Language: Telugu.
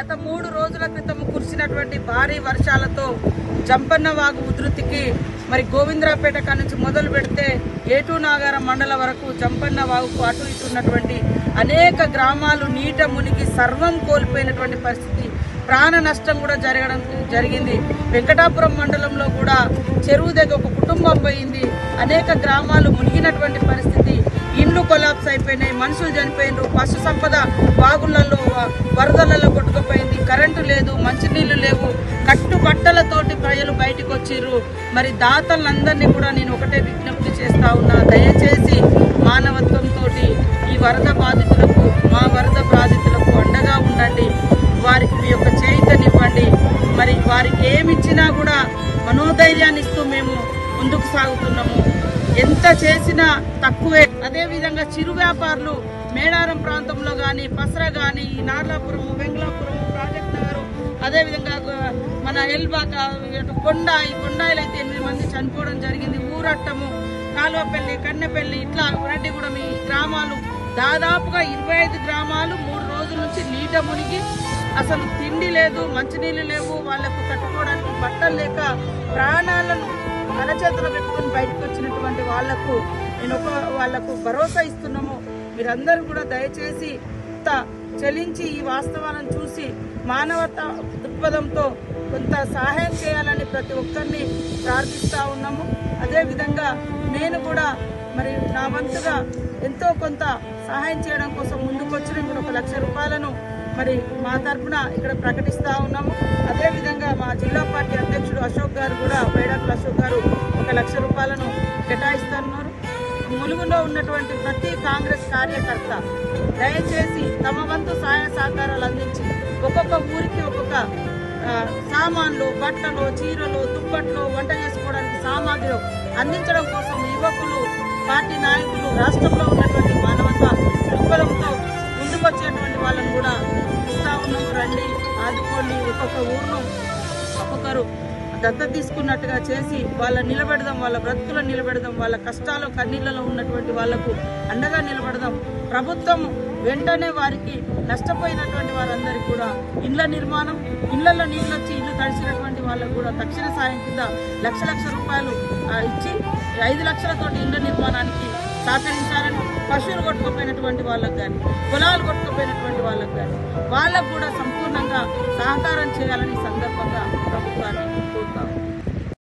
గత మూడు రోజుల క్రితం కురిసినటువంటి భారీ వర్షాలతో జంపన్నవాగు ఉధృతికి మరి గోవిందరాపేట నుంచి మొదలు పెడితే ఏటూ నాగార మండల వరకు జంపన్న వాగుకు అటు ఇటు ఉన్నటువంటి అనేక గ్రామాలు నీట మునిగి సర్వం కోల్పోయినటువంటి పరిస్థితి. ప్రాణ నష్టం కూడా జరగడం జరిగింది. వెంకటాపురం మండలంలో కూడా చెరువు దగ్గర ఒక కుటుంబం పోయింది. అనేక గ్రామాలు మునిగినటువంటి పరిస్థితి. కొలాప్స్ అయిపోయినాయి మనుషులు చనిపోయినారు పశు సంపద వాగులలో వరదలలో కొట్టుకుపోయింది కరెంటు లేదు మంచినీళ్ళు లేవు కట్టు బట్టలతోటి ప్రజలు బయటకు వచ్చిర్రు మరి దాతలందరినీ కూడా నేను ఒకటే విజ్ఞప్తి చేస్తా ఉన్నా దయచేసి మానవత్వంతో ఈ వరద బాధితులకు మా వరద బాధితులకు అండగా ఉండండి. వారికి మీ యొక్క చేయితనివ్వండి. మరి వారికి ఏమి ఇచ్చినా కూడా మనోధైర్యాన్ని ఇస్తూ ముందుకు సాగుతున్నాము. ఎంత చేసినా తక్కువే. అదే విధంగా చిరు వ్యాపారులు మేడారం ప్రాంతంలో కానీ పసర కానీ నార్లాపురం వెంగళాపురం ప్రాజెక్ట్ నగర్ అదేవిధంగా మన ఎల్బాక ఇటు కొండ ఈ కొండాయిలు అయితే ఎనిమిది మంది చనిపోవడం జరిగింది. ఊరట్టము కాలువపల్లి కన్నెపల్లి ఇట్లా రెడ్డిగూడెం ఈ గ్రామాలు దాదాపుగా ఇరవై ఐదు గ్రామాలు మూడు రోజుల నుంచి నీట మునిగి అసలు తిండి లేదు మంచినీళ్ళు లేవు. వాళ్ళకు కట్టుకోవడానికి బట్టలు లేక ప్రాణాలను అరచేతులు పెట్టుకొని బయటకు వచ్చినటువంటి వాళ్ళకు నేను ఒక వాళ్ళకు భరోసా ఇస్తున్నాము. మీరందరూ కూడా దయచేసి చలించి ఈ వాస్తవాలను చూసి మానవత దృక్పథంతో కొంత సహాయం చేయాలని ప్రతి ఒక్కరిని ప్రార్థిస్తా ఉన్నాము. అదేవిధంగా నేను కూడా మరి నా వంతుగా ఎంతో కొంత సహాయం చేయడం కోసం ముందుకు వచ్చిన ఒక లక్ష రూపాయలను మరి మా తరఫున ఇక్కడ ప్రకటిస్తా ఉన్నాము. అదేవిధంగా మా జిల్లా పార్టీ అశోక్ గారు కూడా బైడాకుల అశోక్ గారు ఒక లక్ష రూపాయలను కేటాయిస్తున్నారు. ములుగులో ఉన్నటువంటి ప్రతి కాంగ్రెస్ కార్యకర్త దయచేసి తమ వంతు సహాయ సహకారాలు అందించి ఒక్కొక్క ఊరికి ఒక్కొక్క సామాన్లు బట్టలు చీరలు దుప్పట్లు వంట చేసుకోవడానికి సామాగ్రి అందించడం కోసం యువకులు పార్టీ నాయకులు రాష్ట్రంలో ఉన్నటువంటి మానవత్వ దృక్పథంతో ముందుకొచ్చేటువంటి వాళ్ళని కూడా ఇస్తా ఉన్నాము రండి ఆదుకోండి. ఒక్కొక్క ఊరును ఒక్కొక్కరు దత్త తీసుకున్నట్టుగా చేసి వాళ్ళ నిలబెడదాం వాళ్ళ బ్రతుకులను నిలబెడదాం వాళ్ళ కష్టాలు కన్నీళ్ళలో ఉన్నటువంటి వాళ్ళకు అండగా నిలబెడదాం. ప్రభుత్వం వెంటనే వారికి నష్టపోయినటువంటి వారందరికీ కూడా ఇండ్ల నిర్మాణం ఇళ్ళలో నీళ్ళు వచ్చి ఇల్లు తడిచినటువంటి వాళ్ళకు కూడా తక్షణ సాయం కింద లక్ష లక్ష రూపాయలు ఇచ్చి ఐదు లక్షలతోటి ఇళ్ళ నిర్మాణానికి సహకరించాలని పశువులు కొట్టుకుపోయినటువంటి వాళ్ళకు కానీ పొలాలు కొట్టుకుపోయినటువంటి వాళ్ళకు కానీ వాళ్ళకు కూడా సంపూర్ణంగా సహకారం చేయాలని సందర్భంగా ప్రభుత్వాన్ని